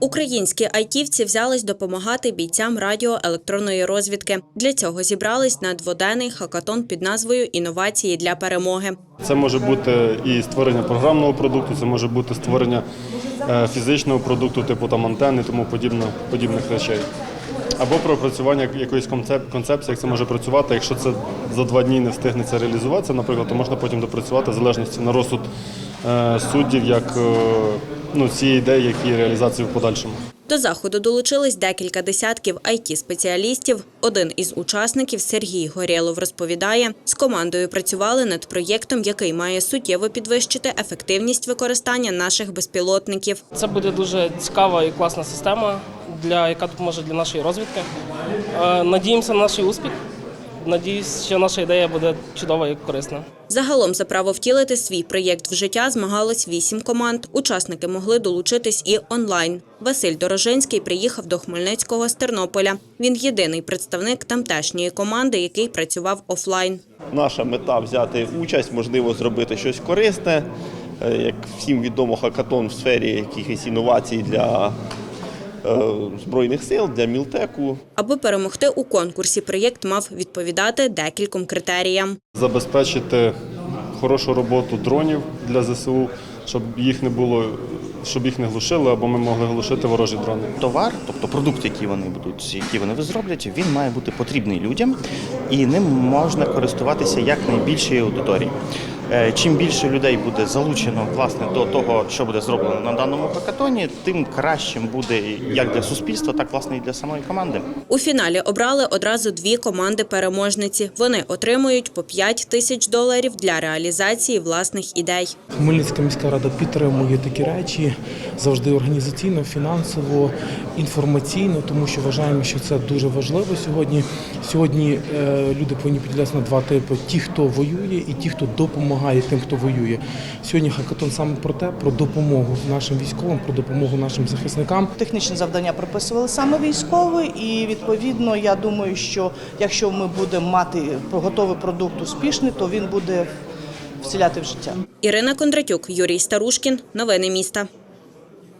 Українські айтівці взялись допомагати бійцям радіоелектронної розвідки. Для цього зібрались на дводенний хакатон під назвою Інновації для перемоги. Це може бути і створення програмного продукту, це може бути створення е, фізичного продукту, типу там антенни, тому подібно, подібних речей. Або пропрацювання якоїсь концепції, як це може працювати. Якщо це за два дні не встигнеться реалізуватися, наприклад, то можна потім допрацювати в залежності на розсуд е, суддів, як е, ну, ці ідеї, як і реалізації в подальшому. До заходу долучились декілька десятків IT-спеціалістів. Один із учасників Сергій Горєлов розповідає, з командою працювали над проєктом, який має суттєво підвищити ефективність використання наших безпілотників. Це буде дуже цікава і класна система, для, яка допоможе для нашої розвідки. Е, Надіємося на наш успіх. Надіюсь, що наша ідея буде чудова і корисна. Загалом за право втілити свій проєкт в життя змагалось вісім команд. Учасники могли долучитись і онлайн. Василь Дорожинський приїхав до Хмельницького з Тернополя. Він єдиний представник тамтешньої команди, який працював офлайн. Наша мета взяти участь, можливо, зробити щось корисне. Е, Як всім відомо, хакатон в сфері якихось інновацій для Збройних сил, для Мілтеку. Аби перемогти у конкурсі, проєкт мав відповідати декільком критеріям. Забезпечити хорошу роботу дронів для ЗСУ, щоб їх не було, щоб їх не глушили, або ми могли глушити ворожі дрони. товар, тобто продукт, який вони будуть, які вони зроблять, він має бути потрібний людям, і ним можна користуватися як найбільшій аудиторії. Е, Чим більше людей буде залучено власне до того, що буде зроблено на даному хакатоні, тим кращим буде як для суспільства, так власне і для самої команди. У фіналі обрали одразу дві команди-переможниці. Вони отримують по 5 тисяч доларів для реалізації власних ідей. Хмельницька міська рада підтримує такі речі завжди організаційно, фінансово, інформаційно, тому що вважаємо, що це дуже важливо сьогодні. Сьогодні е, люди повинні поділятися на два типи: ті, хто воює, і ті, хто допомагає тим, хто воює. Сьогодні хакатон саме про те, про допомогу нашим військовим, про допомогу нашим захисникам. Технічні завдання прописували саме військові, і відповідно я думаю, що якщо ми будемо мати готовий продукт успішний, то він буде вселяти в життя. Ірина Кондратюк, Юрій Старушкін. Новини міста.